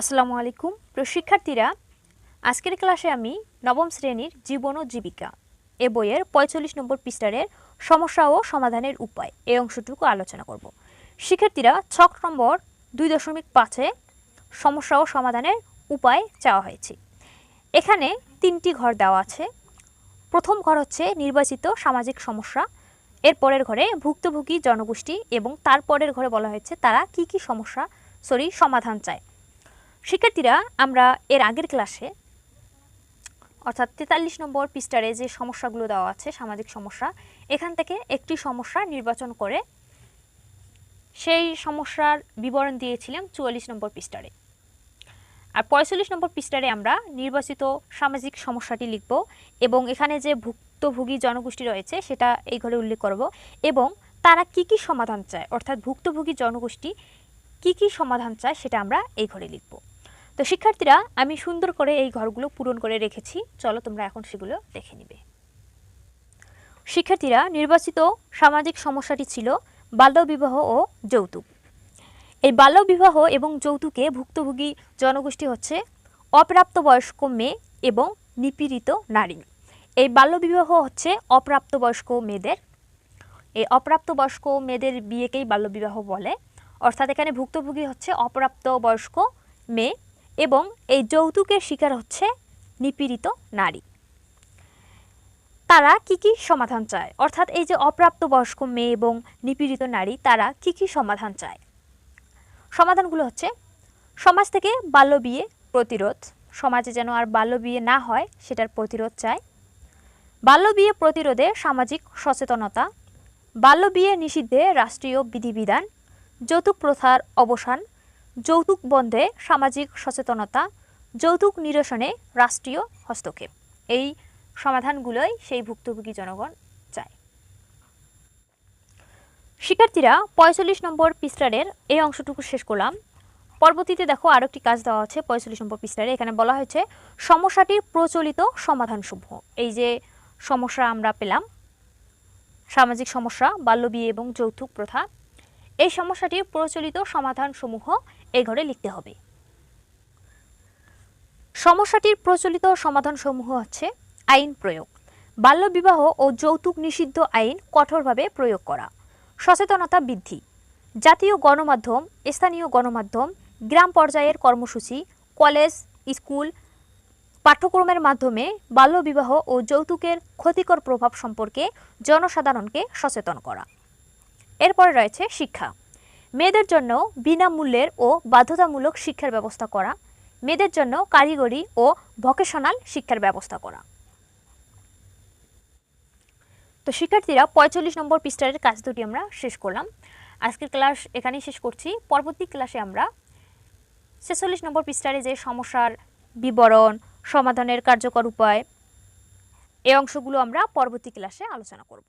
আসসালামু আলাইকুম। প্রিয় শিক্ষার্থীরা আজকের ক্লাসে আমি নবম শ্রেণির জীবন ও জীবিকা এ বইয়ের পঁয়তাল্লিশ নম্বর পৃষ্ঠারের সমস্যা ও সমাধানের উপায় এই অংশটুকু আলোচনা করব। শিক্ষার্থীরা, ছক নম্বর দুই দশমিক পাঁচে সমস্যা ও সমাধানের উপায় চাওয়া হয়েছে। এখানে তিনটি ঘর দেওয়া আছে। প্রথম ঘর হচ্ছে নির্বাচিত সামাজিক সমস্যা। এর পরের ঘরে ভুক্তভোগী জনগোষ্ঠী এবং তারপরের ঘরে বলা হয়েছে তারা কি কি সমস্যা, সরি, সমাধান চায়। শিক্ষার্থীরা, আমরা এর আগের ক্লাসে অর্থাৎ তেতাল্লিশ নম্বর পৃষ্ঠারে যে সমস্যাগুলো দেওয়া আছে, সামাজিক সমস্যা, এখান থেকে একটি সমস্যা নির্বাচন করে সেই সমস্যার বিবরণ দিয়েছিলাম চুয়াল্লিশ নম্বর পৃষ্ঠারে আর পঁয়তাল্লিশ নম্বর পৃষ্ঠারে আমরা নির্বাচিত সামাজিক সমস্যাটি লিখব এবং এখানে যে ভুক্তভোগী জনগোষ্ঠী রয়েছে, সেটা এই ঘরে উল্লেখ করব এবং তারা কি কি সমাধান চায়, অর্থাৎ ভুক্তভোগী জনগোষ্ঠী কি কি সমাধান চায়, সেটা আমরা এই ঘরে লিখব। তো শিক্ষার্থীরা, আমি সুন্দর করে এই ঘরগুলো পূরণ করে রেখেছি। চলো তোমরা এখন সেগুলো দেখে নিবে। শিক্ষার্থীরা, নির্বাচিত সামাজিক সমস্যাটি ছিল বাল্যবিবাহ ও যৌতুক। এই বাল্যবিবাহ এবং যৌতুকে ভুক্তভোগী জনগোষ্ঠী হচ্ছে অপ্রাপ্তবয়স্ক মেয়ে এবং নিপীড়িত নারী। এই বাল্যবিবাহ হচ্ছে অপ্রাপ্তবয়স্ক মেয়েদের। এই অপ্রাপ্তবয়স্ক মেয়েদের বিয়েকেই বাল্যবিবাহ বলে। অর্থাৎ এখানে ভুক্তভোগী হচ্ছে অপ্রাপ্তবয়স্ক মেয়ে এবং এই যৌতুকের শিকার হচ্ছে নিপীড়িত নারী। তারা কি কি সমাধান চায়? অর্থাৎ এই যে অপ্রাপ্তবয়স্ক মেয়ে এবং নিপীড়িত নারী, তারা কি কি সমাধান চায়? সমাধানগুলো হচ্ছে, সমাজ থেকে বাল্য বিয়ে প্রতিরোধ, সমাজে যেন আর বাল্য বিয়ে না হয়, সেটার প্রতিরোধ চায়। বাল্য বিয়ে প্রতিরোধে সামাজিক সচেতনতা বাল্য বিয়ে নিষিদ্ধে রাষ্ট্রীয় বিধিবিধান, যৌতুক প্রথার অবসান যৌতুক বন্ধে সামাজিক সচেতনতা, যৌতুক নিরসনে রাষ্ট্রীয় হস্তক্ষেপ। এই সমাধানগুলোই সেই ভুক্তভোগী জনগণ চায়। শিক্ষার্থীরা পঁয়তাল্লিশ নম্বর পৃষ্ঠারের এই অংশটুকু শেষ করলাম। পরবর্তীতে দেখো আরও একটি কাজ দেওয়া আছে পঁয়তাল্লিশ নম্বর পৃষ্ঠারে এখানে বলা হয়েছে, সমস্যাটির প্রচলিত সমাধানসমূহ। এই যে সমস্যা আমরা পেলাম, সামাজিক সমস্যা বাল্যবিয়ে এবং যৌতুক প্রথা এই সমস্যাটির প্রচলিত সমাধানসমূহ এই ঘরে লিখতে হবে। সমস্যাটির প্রচলিত সমাধানসমূহ হচ্ছে আইন প্রয়োগ। বাল্যবিবাহ ও যৌতুক নিষিদ্ধ আইন কঠোরভাবে প্রয়োগ করা। সচেতনতা বৃদ্ধি। জাতীয় গণমাধ্যম, স্থানীয় গণমাধ্যম, গ্রাম পর্যায়ের কর্মসূচি, কলেজ, স্কুল পাঠ্যক্রমের মাধ্যমে বাল্যবিবাহ ও যৌতুকের ক্ষতিকর প্রভাব সম্পর্কে জনসাধারণকে সচেতন করা। এরপরে রয়েছে শিক্ষা। মেয়েদের জন্য বিনামূল্যের ও বাধ্যতামূলক শিক্ষার ব্যবস্থা করা, মেয়েদের জন্য কারিগরি ও ভকেশনাল শিক্ষার ব্যবস্থা করা। তো শিক্ষার্থীরা পঁয়তাল্লিশ নম্বর পৃষ্ঠারের কাজ দুটি আমরা শেষ করলাম। আজকের ক্লাস এখানেই শেষ করছি। পরবর্তী ক্লাসে আমরা ছেচল্লিশ নম্বর পৃষ্ঠারে যে সমস্যার বিবরণ, সমাধানের কার্যকর উপায়, এই অংশগুলো আমরা পরবর্তী ক্লাসে আলোচনা করব।